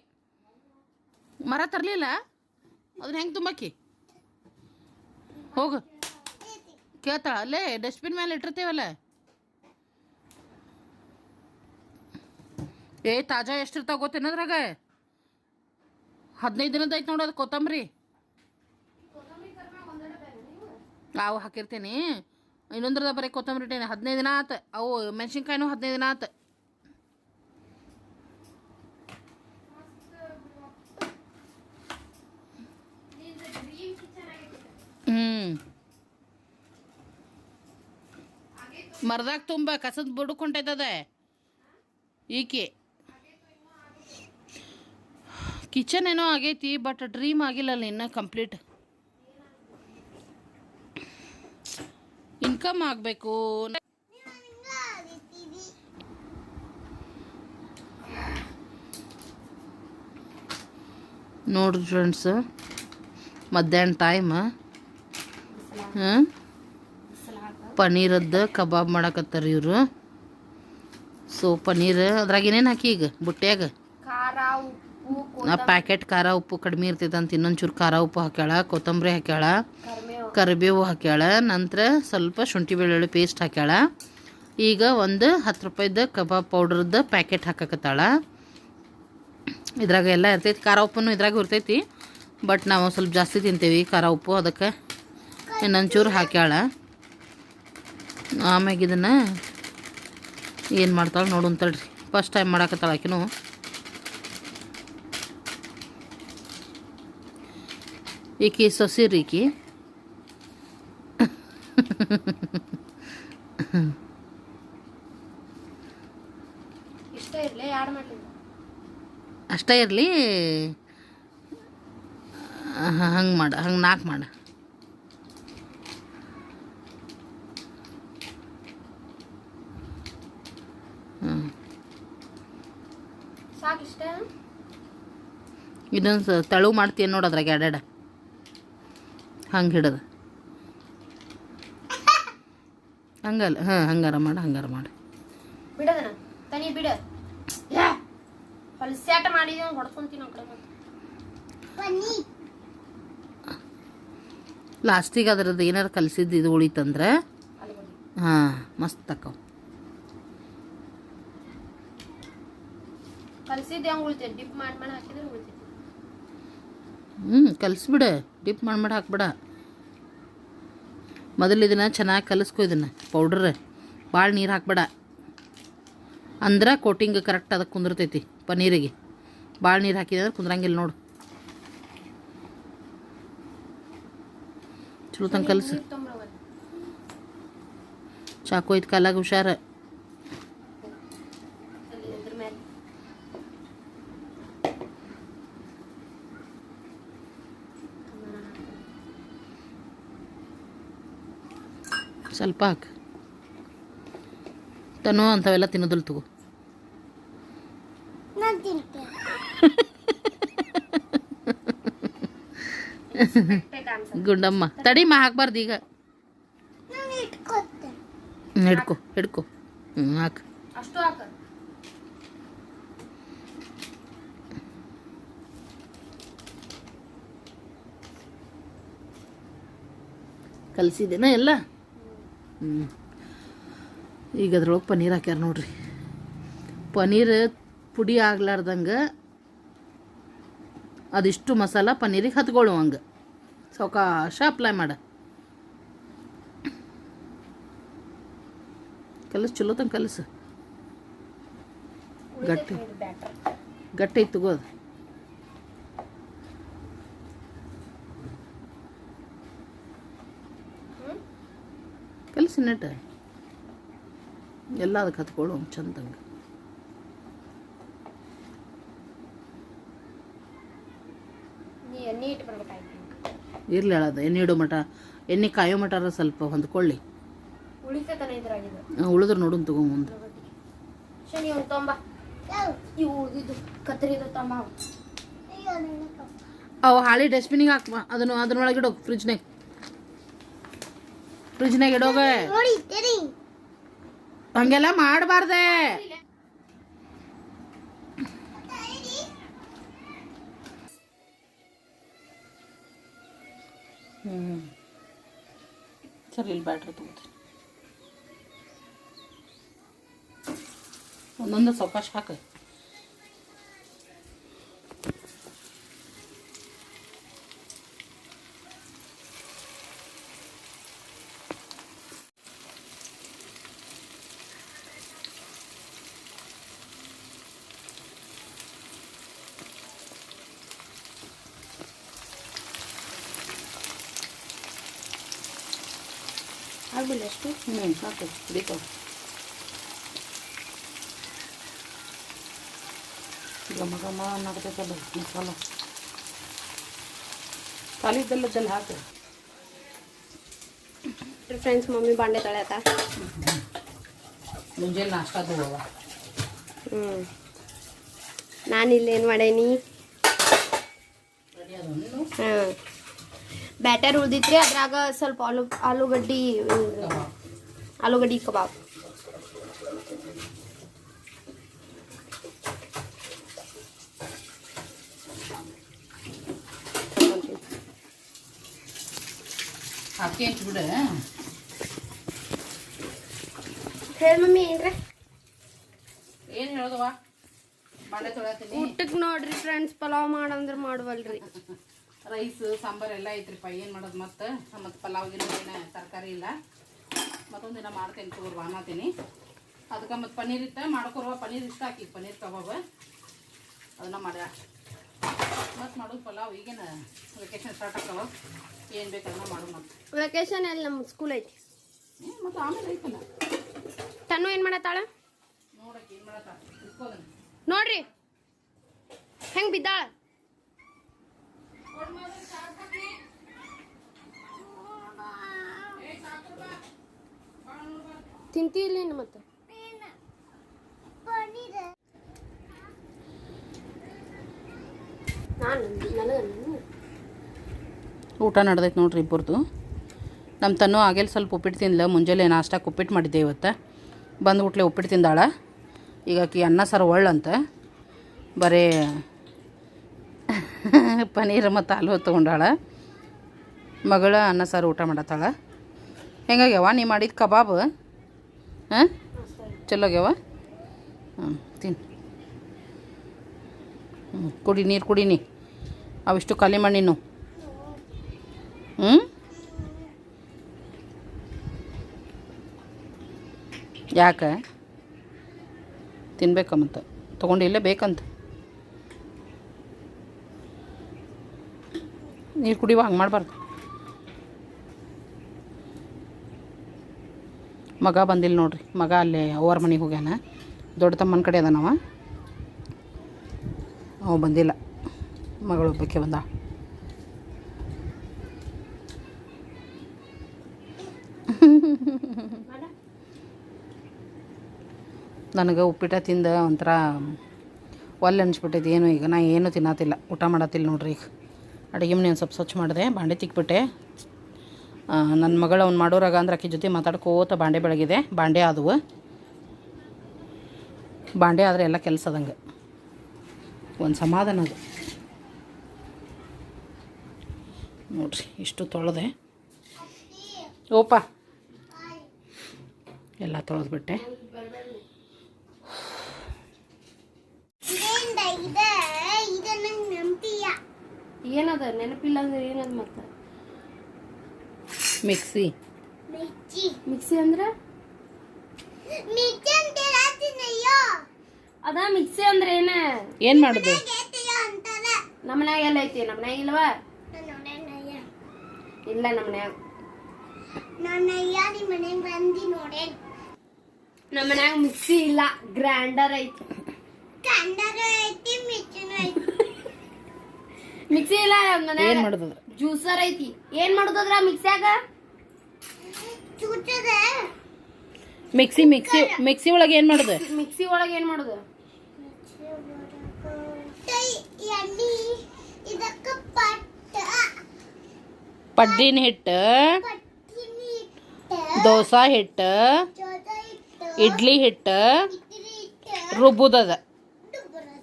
ಮರ ತರಲಿಲ್ಲ? ಅದನ್ನ ಹೆಂಗೆ ತುಂಬಾಕಿ? ಹೋಗು. ಕೇಳ್ತಾಳ ಅಲ್ಲೇ ಡಸ್ಟ್ಬಿನ್ ಮೇಲೆ ಇಟ್ಟಿರ್ತೀವಲ್ಲ ಏ ತಾಜಾ ಎಷ್ಟಿರ್ತಾವ ಗೊತ್ತೇನದ್ರಾಗ ಹದಿನೈದು ದಿನದ ಐತೆ ನೋಡೋದು ಕೊತ್ತಂಬರಿ ಅವು ಹಾಕಿರ್ತೀನಿ ಇನ್ನೊಂದ್ರದ ಬರೀ ಕೊತ್ತಂಬರಿ ಇಟ್ಟೇನೆ ಹದಿನೈದು ದಿನ ಆತ ಅವು ಮೆಣಸಿನ್ಕಾಯಿನೂ ಹದಿನೈದು ದಿನ ಆತ ಮರದಾಗ ತುಂಬ ಕಸದ ಬುಡುಕೊಂಟೈತದ ಈಕೆ. ಕಿಚನ್ ಏನೋ ಆಗೈತಿ ಬಟ್ ಡ್ರೀಮ್ ಆಗಿಲ್ಲ ಅಲ್ಲಿ ಕಂಪ್ಲೀಟ್ ಇನ್ಕಮ್ ಆಗಬೇಕು. ನೋಡ್ರಿ ಫ್ರೆಂಡ್ಸ್ ಮಧ್ಯಾಹ್ನ ಟೈಮ್ ಹಾಂ ಪನ್ನೀರದ್ದು ಕಬಾಬ್ ಮಾಡಕತ್ತಾರ ಇವರು. ಸೊ ಪನ್ನೀರ್ ಅದ್ರಾಗ ಏನೇನು ಹಾಕಿ ಈಗ ಬುಟ್ಟ್ಯಾಗ? ಆ ಪ್ಯಾಕೆಟ್ ಖಾರ ಉಪ್ಪು ಕಡಿಮೆ ಇರ್ತೈತೆ ಅಂತ ಇನ್ನೊಂದು ಚೂರು ಖಾರ ಉಪ್ಪು ಹಾಕ್ಯಾಳ ಕೊತ್ತಂಬರಿ ಹಾಕ್ಯಾಳ ಕರಿಬೇವು. ಹಾಕ್ಯಾಳ ನಂತರ ಸ್ವಲ್ಪ ಶುಂಠಿ ಬೆಳ್ಳುಳ್ಳಿ ಪೇಸ್ಟ್ ಹಾಕ್ಯಾಳ. ಈಗ ಒಂದು ಹತ್ತು ರೂಪಾಯ್ದು ಕಬಾಬ್ ಪೌಡ್ರದ್ದು ಪ್ಯಾಕೆಟ್ ಹಾಕಕತ್ತಾಳ. ಇದ್ರಾಗ ಎಲ್ಲ ಇರ್ತೈತಿ ಖಾರ ಉಪ್ಪು ಇದ್ರಾಗ ಇರ್ತೈತಿ. ಬಟ್ ನಾವು ಸ್ವಲ್ಪ ಜಾಸ್ತಿ ತಿಂತೇವಿ ಖಾರ ಉಪ್ಪು ಅದಕ್ಕೆ ಇನ್ನೊಂದು ಚೂರು ಹಾಕ್ಯಾಳ. ಆಮ್ಯಾಗ ಇದನ್ನು ಏನು ಮಾಡ್ತಾಳೆ ನೋಡು ಅಂತಳ್ರಿ. First time ಮಾಡಾಕತ್ತಾಳ ಆಕಿನೂ. ಈಕಿ ಸೊಸಿರಿ ಈಕಿ. ಅಷ್ಟೇ ಇರಲಿ. ಹಂಗೆ ಮಾಡ ಹಂಗೆ ನಾಲ್ಕು ಮಾಡ. ಹ್ಞೂ ಸಾಕು ಇಷ್ಟ ಇದೊಂದು ತಳು ಮಾಡ್ತೀಯ ನೋಡು ಅದ್ರಾಗ ಎಡೆಡ ಹಂಗೆ ಹಿಡದು. ಹಂಗಲ್ಲ ಹಾಂ ಹಂಗಾರ ಮಾಡು ಹಂಗಾರ ಮಾಡು. ಬಿಡದನ? ತನಿ ಬಿಡ. ಯಾ! ಹೊಲಸ್ಯಾಟ ಮಾಡಿದ ಹೊಡ್ಕೊಂತೀನಿ ಆ ಕಡೆ ಮತ್ತೆ ಲಾಸ್ಟಿಗೆ ಅದ್ರದ್ದು ಏನಾರು ಕಲಿಸಿದ್ದು ಇದು ಉಳಿತಂದ್ರೆ? ಹಾಂ ಮಸ್ತ್ ತಕ್ಕವು ಕಲ್ಸಿದ್ದು ಹೆಂಗೆ ಉಳಿತೈತೆ ಡಿಪ್ ಮಾಡಿ ಮಾಡಿ ಹಾಕಿದ್ರೆ ಉಳಿತೈತಿ ಹ್ಞೂ ಕಲಿಸ್ಬಿಡ. ಡಿಪ್ ಮಾಡಿ ಮಾಡಿ ಹಾಕ್ಬಿಡ. ಮೊದಲು ಇದನ್ನು ಚೆನ್ನಾಗಿ ಕಲಿಸ್ಕೊ ಇದನ್ನು ಪೌಡ್ರ್ ಭಾಳ ನೀರು ಹಾಕ್ಬೇಡ. ಅಂದ್ರೆ ಕೋಟಿಂಗ್ ಕರೆಕ್ಟ್ ಅದಕ್ಕೆ ಕುಂದಿರ್ತೈತಿ ಪನ್ನೀರಿಗೆ ಭಾಳ ನೀರು ಹಾಕಿದ್ರೆ ಕುಂದ್ರಂಗಿಲ್ಲ ನೋಡು. ಚಲೋ ತಂಗ ಕಲಸು. ಚಾಕು ಐದು ಕಾಲಾಗ ಹುಷಾರ ಅಲ್ಲಿ ಇದ್ರ ಮೇಲೆ ಸ್ವಲ್ಪ ಹಾಕು. ತನೋ ಅಂಥವೆಲ್ಲ ತಿನ್ನೋದಿಲ್ಲ ತಗೋ. ಗುಂಡಮ್ಮ ತಡಿಮ್ಮ ಹಾಕ್ಬಾರ್ದು ಈಗ. ಹಿಡ್ಕೊ ಹಿಡ್ಕೊ. ಹ್ಞೂ ಹಾಕು. ಅಷ್ಟು ಹಾಕ. ಕಲಿಸಿದ್ದೇನ ಎಲ್ಲ? ಹ್ಞೂ ಈಗ ಅದ್ರೊಳಗೆ ಪನ್ನೀರ್ ಹಾಕ್ಯಾರ ನೋಡ್ರಿ. ಪನ್ನೀರ್ ಪುಡಿ ಆಗ್ಲಾರ್ದಂಗೆ ಅದಿಷ್ಟು ಮಸಾಲ ಪನ್ನೀರಿಗೆ ಹತ್ಕೊಳ್ಳುವಂಗೆ ಸಾವಕಾಶ ಅಪ್ಲೈ ಮಾಡ. ಕಲಸು, ಚಲೋ ಕಲಸು. ಗಟ್ಟಿ. ಗಟ್ಟಿ ಐತಿ ತಗೋ ಅದು ಹ್ಮ್ ಕಲಸಿ ನೆಟ್ಟ ಎಲ್ಲ ಅದಕ್ಕೆ ಹತ್ಕೊಳ್ಳು ಚಂದಂಗೆ ಇರಲಿ ಹೇಳೋದು ಎಣ್ಣೆ ಇಡೋ ಮಟ ಎಣ್ಣೆ ಕಾಯೋ ಮಟಾರ ಸ್ವಲ್ಪ ಹೊಂದ್ಕೊಳ್ಳಿ. ಉಳಿದ್ರೆ ನೋಡು ತಗೋ ಮುಂದೆ. ಅವು ಹಾಳಿ ಡಸ್ಟ್ಬಿನಿಗೆ ಹಾಕ್ ಅದನ್ನು ಅದ್ರೊಳಗೆ ಇಡೋ ಫ್ರಿಜ್ನಾಗ ಫ್ರಿಜ್ನಾಗ ಇಡೋಗ ಹಂಗೆಲ್ಲ ಮಾಡಬಾರ್ದೆ ಹ್ಞೂ ಸರಿ ಇಲ್ಲಿ ಬ್ಯಾಟ್ರಿ ತಗೋತೀನಿ ಒಂದೊಂದು ಸಾವಕಾಶ ಹಾಕ ಅಷ್ಟು ಹ್ಞೂ ಸಾಕು ಹಿಡಿತಾವ ಘಮ ಘಮ ಅನ್ನಕತ್ತೈತಲ್ಲ ಮಸಾಲ ಖಾಲಿದ್ದಲ್ಲದಲ್ಲಿ ಹಾಕು ಫ್ರೆಂಡ್ಸ್ ಮಮ್ಮಿ ಬಾಂಡೆ ತೊಳ್ಯಾತ ಮುಂಜಾನೆ ನಾಷ್ಟಾದು ಹೋಗ ಹ್ಞೂ ನಾನು ಇಲ್ಲೇನು ಮಾಡೇನಿ? ಹಾಂ ಬ್ಯಾಟರ್ ಉಳ್ದಿತ್ರಿ ಅದ್ರಾಗ ಸ್ವಲ್ಪ ಆಲೂ ಆಲೂಗಡ್ಡಿ ಆಲೂಗಡ್ಡಿ ಕಬಾಬ್. ಹಚ್ಬಿಡು ಹೇಳಿ ಮಮ್ಮಿ ಏನ್ರ? ಏನು ಹೇಳೋದವ ಊಟಕ್ಕೆ ನೋಡ್ರಿ ಫ್ರೆಂಡ್ಸ್ ಪಲಾವ್ ಮಾಡಂದ್ರ ಮಾಡುವಲ್ರಿ. ರೈಸ್ ಸಾಂಬಾರ್ ಎಲ್ಲ ಐತ್ರಿಪ್ಪ. ಏನು ಮಾಡೋದು ಮತ್ತೆ? ಮತ್ತು ಪಲಾವ್ಗಿನ ಏನು ತರಕಾರಿ ಇಲ್ಲ. ಮತ್ತೊಂದು ದಿನ ಮಾಡ್ತೇನೆ ತಗೋರ್ ಅನ್ನತೀನಿ ಅದಕ್ಕೆ ಮತ್ತು ಪನ್ನೀರ್ ಇತ್ತ ಮಾಡ್ಕೊರುವ ಪನ್ನೀರ್ ಇಷ್ಟ ಹಾಕಿ ಪನ್ನೀರ್ ಕಬಾಬ್ ಅದನ್ನ ಮಾಡ್ಯ. ಮತ್ತು ಮಾಡೋದು ಪಲಾವ್. ಈಗೇನು ವೆಕೇಶನ್ ಸ್ಟಾರ್ಟ್ ಆಗ್ತಾವ. ಏನು ಬೇಕು ಅದನ್ನ ಮಾಡು ಮತ್ತೆ. ವೆಕೇಶನ್ ಎಲ್ಲ ನಮ್ಮ ಸ್ಕೂಲ್ ಐತಿ. ಮತ್ತು ಆಮೇಲೆ ಐತಲ್ಲ. ತನ್ನು ಏನು ಮಾಡತ್ತಾಳ? ನೋಡಕ್ಕೆ ಏನು ಮಾಡತ್ತಾಳೆ. ನೋಡ್ರಿ. ಹೆಂಗೆ ಬಿದ್ದಾಳ? ತಿಂತಿಲ್ಲ ಮತ್ತೆ? ಊಟ ನಡ್ದೈತೆ ನೋಡ್ರಿ ಇಬ್ಬರದು. ನಮ್ಮ ತನ್ನು ಆಗೇಲಿ ಸ್ವಲ್ಪ ಉಪ್ಪಿಟ್ಟು ತಿಂದ್ಲ ಮುಂಜಾನೆ ನಾಷ್ಟಕ್ಕೆ ಉಪ್ಪಿಟ್ಟು ಮಾಡಿದ್ದೆ ಇವತ್ತು. ಬಂದು ಉಟ್ಲೆ ಉಪ್ಪಿಟ್ಟು ತಿಂದಾಳ. ಈಗ ಆಕಿ ಅನ್ನ ಸಾರು ಒಳ್ಳಂತ. ಬರೀ ಪನ್ನೀರ್ ಮತ್ತು ಆಲೂ ತೊಗೊಂಡಾಳ. ಮಗಳ ಅನ್ನ ಸಾರು ಊಟ ಮಾಡತ್ತಾಳ. ಹೆಂಗಾಗ್ಯಾವ? ನೀ ಮಾಡಿದ ಕಬಾಬ್? ಹಾಂ? ಚಲೋ ಆಗ್ಯವ ಹ್ಞೂ ತಿನ್. ಹ್ಞೂ ಕುಡಿ ನೀರು ಕುಡೀನಿ ಅವಿಷ್ಟು ಖಾಲಿ ಮಾಡಿ ನೀನು. ಹ್ಞೂ ಯಾಕೆ? ತಿನ್ಬೇಕ ಮತ್ತು. ತೊಗೊಂಡಿಲ್ಲ ಬೇಕಂತ. ನೀರು ಕುಡಿಯುವ ಹಂಗೆ ಮಾಡಬಾರ್ದು. ಮಗ ಬಂದಿಲ್ಲ ನೋಡ್ರಿ. ಮಗ ಅಲ್ಲಿ ಅವ್ರ ಮನೆಗೆ ಹೋಗ್ಯಾನ. ದೊಡ್ಡ ತಮ್ಮನ ಕಡೆ ಅದಾನವ ಅವು. ಬಂದಿಲ್ಲ. ಮಗಳು ಒಬ್ಬಕ್ಕೆ ಬಂದ ನನಗೆ ಉಪ್ಪಿಟ ತಿಂದ ಒಂಥರ ಒಲ್ಲೆ ಅನ್ಸ್ಬಿಟ್ಟೈತಿ. ಏನು ಈಗ ನಾ ಏನು ತಿನ್ನತ್ತಿಲ್ಲ ಊಟ ಮಾಡತ್ತಿಲ್ಲ ನೋಡ್ರಿ ಈಗ. ಅಡುಗೆ ಮನೆ ಒಂದು ಸ್ವಲ್ಪ ಸ್ವಚ್ಛ ಮಾಡಿದೆ, ಬಾಂಡೆ ತಿಕ್ಬಿಟ್ಟೆ. ನನ್ನ ಮಗಳು ಅವ್ನು ಮಾಡೋರಾಗ ಅಂದ್ರೆ ಆಕೆ ಜೊತೆ ಮಾತಾಡ್ಕೋತ ಬಾಂಡೆ ಬೆಳಗಿದೆ, ಬಾಂಡೆ ಆದವು. ಬಾಂಡೆ ಆದರೆ ಎಲ್ಲ ಕೆಲಸ ಅದಂಗೆ. ಒಂದು ಸಮಾಧಾನ ಅದು. ನೋಡ್ರಿ, ಇಷ್ಟು ತೊಳೆದೆ. ಓಪ. ಎಲ್ಲ ತೊಳೆದ್ಬಿಟ್ಟೆ. ಏನದ ನೆನಪಿಲ್ಲ ಅಂದ್ರೆ ಏನದ ಮತ್ತೆ? ಮಿಕ್ಸಿ. ಮಿಕ್ಸಿ ಅಂದ್ರ? ಅದ ಮಿಕ್ಸಿ ಅಂದ್ರೆ ಏನ? ಏನು ಮಾಡೋದು? ನಮ್ಮನ್ಯಾಗ ಎಲ್ಲ ಐತಿ ನಮ್ಮನ್ಯಾಗ ಇಲ್ವಾ? ಇಲ್ಲ ನಮ್ಮನ್ಯಾಗ. ಬಂದಿ ನಮ್ಮ ಮನ್ಯಾಗ ಮಿಕ್ಸಿ ಇಲ್ಲ. ಗ್ರೈಂಡರ್ ಐತಿ. ಮಿಕ್ಸಿ ಇಲ್ಲ ಏನ್ ಮಾಡೋದು ಜ್ಯೂಸರ್ ಐತಿ. ಏನ್ ಮಾಡುದದ್ರ ಮಿಕ್ಸ್ಯಾಗ ಮಿಕ್ಸಿ ಮಿಕ್ಸಿ ಮಿಕ್ಸಿ ಒಳಗೆ ಏನು ಮಾಡೋದು? ಮಿಕ್ಸಿ ಒಳಗೆ ಏನ್ ಮಾಡುದು? ಪಡ್ಡಿನ ಹಿಟ್ಟು ದೋಸಾ ಹಿಟ್ಟು ಇಡ್ಲಿ ಹಿಟ್ಟು ರುಬ್ಬುದದ.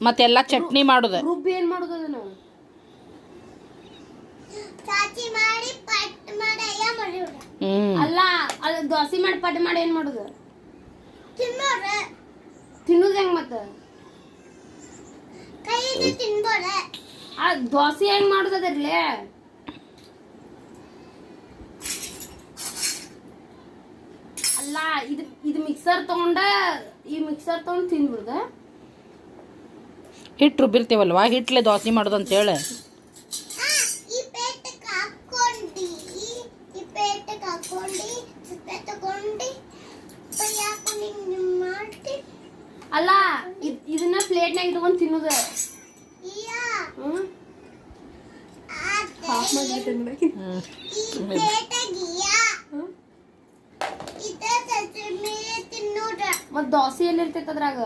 ಮತ್ತೆಲ್ಲ ಚಟ್ನಿ ಮಾಡೋದು. ರುಬ್ಬಿ ಏನ್ ಮಾಡುದು ಅಲ್ಲ ಅಲ್ಲ ದೋಸೆ ಮಾಡಿ ಪಟ್ ಮಾಡಿ ಏನ್ ಮಾಡುದು? ತಿನ್ನುದ ಹೆಂಗ್ ಮತ್ತ? ಆ ದೋಸೆ ಹೆಂಗ್ ಮಾಡುದು ಅದ್ರಲ್ಲಿ? ಅಲ್ಲ ಇದು ಇದು ಮಿಕ್ಸರ್ ತಗೊಂಡ ಈ ಮಿಕ್ಸರ್ ತಗೊಂಡ್ ತಿನ್ಬಿಡ್ದ ಹಿಟ್ಟು ರುಬ್ಬಿರ್ತೇವಲ್ವಾ? ಹಿಟ್ಲೆ ದೋಸೆ ಮಾಡೋದು ಅಂತ ಹೇಳಿ ಈ ಪೇಟಕ್ಕೆ ಹಾಕೊಂಡು ಈ ತಗೊಂಡು ಪೈ ಹಾಕೊಂಡು ಹಿಂಗೆ ಮಾಡಿ ಅಲ್ಲ ಇದ್- ಇದನ್ನ ಪ್ಲೇಟ್ನಾಗ ಇಟ್ಕೊಂಡು ತಿನ್ನುದ. ಮತ್ ದೋಸೆ ಎಲ್ಲಿ ಇರ್ತೈತೆ ಅದ್ರಾಗ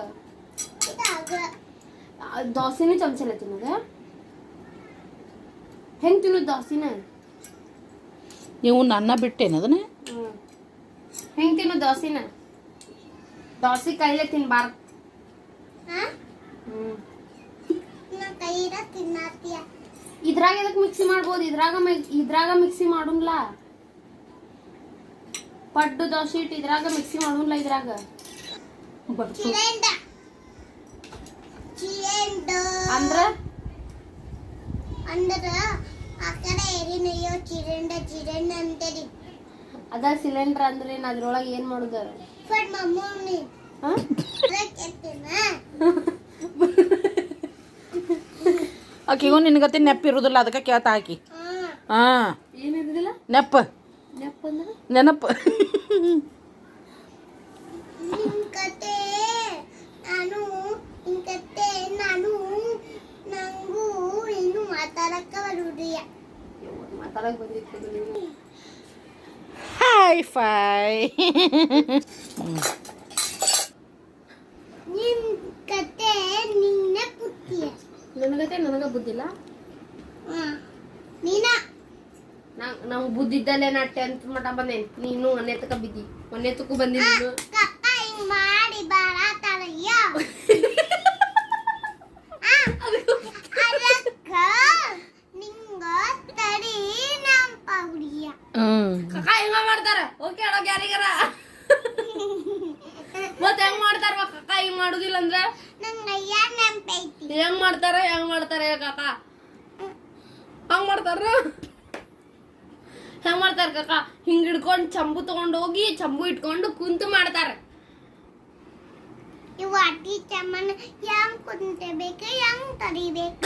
ದೋಸೆನೂ ಚಮಚಲ್ಲ ತಿನ್ನೋದ? ಹೆಂಗ್ ತಿನ್ನೋದು ದೋಸಿನ? ನೀವು ನನ್ನ ಬಿಟ್ಟೇನ ಅದನ್ನ ಹೆಂಗೆ ತಿನ್ನು ದೋಸಿನ? ದೋಸೆ ಕೈಲೆ ತಿನ್ಬಾರ್ದು. ಹಾ? ಹ್ಮ್. ನಾ ಕೈರ ತಿನ್ನತ್ತೀಯ ಇದ್ರಾಗ ಎದಕ್ ಮಿಕ್ಸಿ ಮಾಡ್ಬೋದು? ಇದ್ರಾಗ ಮಿ- ಇದ್ರಾಗ ಮಿಕ್ಸಿ ಮಾಡುನ್ಲ? ಪಡ್ಡು ದೋಸೆ ಇಟ್ಟು ಇದ್ರಾಗ ಮಿಕ್ಸಿ ಮಾಡುನ್ಲ ಇದ್ರಾಗ? ಅಂದ್ರ? ಅಂದ್ರ ಅದ ಸಿಲಿಂಡರ್ ಅಂದ್ರೆ ಏನ್ ಅದ್ರೊಳಗೆ ಏನು ಮಾಡುದ? ಆಕಿಗೂ ಮಮ್ಮಿ ಹಾ? ಕೆತ್ತೇನ ಆಕಿಗೂ ನಿನಗತಿ ನೆಪ್ಪಿರುವುದಿಲ್ಲ ಅದಕ್ಕೆ ಕೇಳ್ತಾ ಆಕಿ. ಹಾ. ಏನಿರುದಿಲ್ಲ ನೆಪ್ಪ. ನೆಪ್ಪ ಅಂದ್ರೆ? ನೆನಪು. ನಿನ್ ನಾನು ನಿನ್ ಕತೆ ನಾನು ನಂಗೂ ಇನ್ನು ಮಾತಾಡಕ್ಕ ಬರುದಿಲ್ಲ ಮಾತಾಡಕ್ ಬಂದಿತ್ತು ನೀವು ಹಾಯ್ ಫೈ ನಿನ್ ಕತೆ ನಿನ್ನೆ ಪುಟ್ಟಿಯ ನನಗತೆ ನನಗ ಬುದ್ಧಿಲ್ಲ. ಹಾ. ನೀನ? ನಾ- ನಾವು ಬುದ್ಧಿ ಇದ್ದಲ್ಲೇ ನಾ ಟೆಂತ್ ಮಟ ಬಂದೇನಿ. ನೀನು ಒಂದೇ ತಕ ಬಿದ್ದಿ. ಒಂದೇ ತಕ ಬಂದಿ ನೀನು. ಕಪ್ಪ ಹಿಂಗ್ ಮಾಡಿ ಬರತಾರಯ್ಯ ಅದಕ್ಕ ಕಕ್ಕ ಹೆಂಗ ಮಾಡ್ತಾರ ಓಕೆ ಹೇಳೋ ಯಾರಿಗಾರ ಮತ್ ಹೆಂಗ್ ಮಾಡ್ತಾರ ಕಕ್ಕ ಹಿಂಗ್ ಮಾಡುದಿಲ್ಲ ಅಂದ್ರ? ಹೆಂಗ್ ಮಾಡ್ತಾರ ಹೆಂಗ್ ಮಾಡ್ತಾರ ಕಕ್ಕ ಹಂಗ್ ಮಾಡ್ತಾರ? ಹೆಂಗ್ ಮಾಡ್ತಾರ ಕಕ್ಕ ಹಿಂಗ್ ಹಿಡ್ಕೊಂಡ್ ಚಂಬು ತಗೊಂಡೋಗಿ ಚಂಬು ಇಟ್ಕೊಂಡು ಕುಂತು ಮಾಡ್ತಾರ. ಇವ ಅಟ್ಟಿ ಚಮ್ಮನ ಹೆಂಗ್ ಕುಂತಬೇಕ ಹೆಂಗ್ ತಡಿಬೇಕ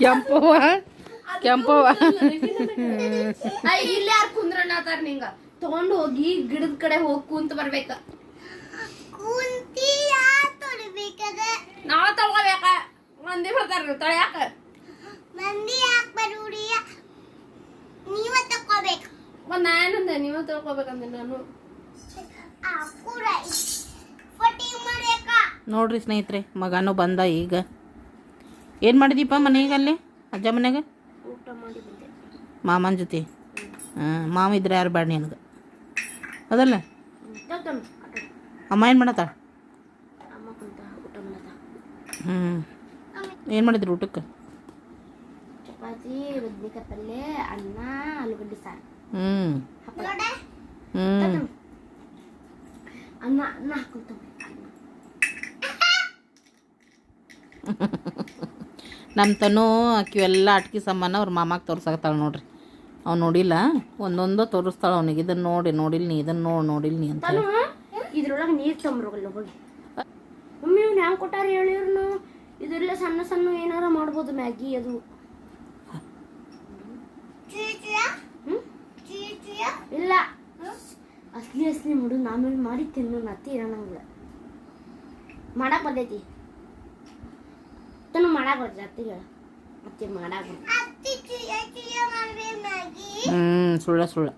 ಕೆಂಪವ್ವ ಕೆಂಪವ್ವ ಅಯ್ಯ ಇಲ್ಲಿ ಯಾರು ಕುಂದ್ರಣ್ಣತಾರ ನಿಂಗ? ತಗೊಂಡ್ ಹೋಗಿ ಗಿಡದ ಕಡೆ ಹೋಗಿ ಕುಂತ ಬರ್ಬೇಕ. ಕುಂತಿ ಯಾರ್ ತೊಡಿಬೇಕದ ನಾವ್ ತಗೋಬೇಕ. ಮಂದಿ ಬರ್ತಾರ ತಳ್ಯಾಕ ಮಂದಿ ಯಾಕೆ ಬರುಡಿಯ ನೀವ ತಕೋಬೇಕು ಒಂದ್ ನಾನಂದೆ ನಾನು. ನೋಡ್ರಿ ಸ್ನೇಹಿತರೆ ಮಗನೂ ಬಂದ ಈಗ. ಏನು ಮಾಡಿದೀಪ ಮನೆಗೆ ಅಲ್ಲಿ ಅಜ್ಜ ಮನೆಗೆ? ಊಟ ಮಾಡಿ ಬಂದೆ. ಮಾಮನ ಜೊತೆ. ಹಾಂ ಮಾಮ ಇದ್ರೆ ಯಾರು ಬೇಡ ನಿನಗೆ? ಅದಲ್ಲ? ಅಮ್ಮ ಏನು ಮಾಡತ್ತ? ಹ್ಞೂ ಏನು ಮಾಡಿದ್ರಿ ಊಟಕ್ಕೆ? ಚಪಾತಿ ಬದ್ನಿಕಾಯಿ ಪಲ್ಯ ಅನ್ನ ಆಲೂಗಡ್ಡೆ ಸಾರು. ಹ್ಞೂ ನಮ್ಮ ತನು ಆಕಿವೆಲ್ಲ ಅಟ್ಕಿ ಸಾಮಾನ ಅವ್ರ ಮಾಮಾಗೆ ತೋರ್ಸಾಕತ್ತಾಳ ನೋಡ್ರಿ. ಅವ್ನು ನೋಡಿಲ್ಲ? ಒಂದೊಂದು ತೋರಿಸ್ತಾಳ ಅವನಿಗೆ. ಇದನ್ನು ನೋಡಿ ನೋಡಿಲ್ಲ ನೀ ಇದನ್ನ ನೋಡಿ ನೋಡಿಲ್ಲ ನೀ ಅಂತ ಇದ್ರೊಳಗೆ ನೀರು ತಂಬ್ರಗಲ್ಲ ಹೋಗಿ. ಮಮ್ಮಿ ಇವ್ನು ಹ್ಯಾಂಗ ಕೊಟ್ಟಾರ ಹೇಳಿರ್ನು? ಇದೆಲ್ಲ ಸಣ್ಣ ಸಣ್ಣ ಏನಾರ ಮಾಡ್ಬೋದು ಮ್ಯಾಗಿ ಅದು. ಅಸ್ಲಿ ಅಸ್ಲಿ ಮುಡು ಆಮೇಲೆ ಮಾಡಿ ತಿನ್ನು ನತ್ತಿ ಇರೋಣಂಗಿಲ್ಲ ಮಾಡಕ್ ಬರ್ತೈತಿ. ತನು ಮಾಡಕ್ ಬರ್ತೈತಿ ಅತ್ತಿಗೆ ಬರ್ತೈತಿ. ಅತ್ತಿ ಮ್ಯಾಗಿ ಹ್ಞೂ ಸುಳ್ಳ ಸುಳ್ಳ.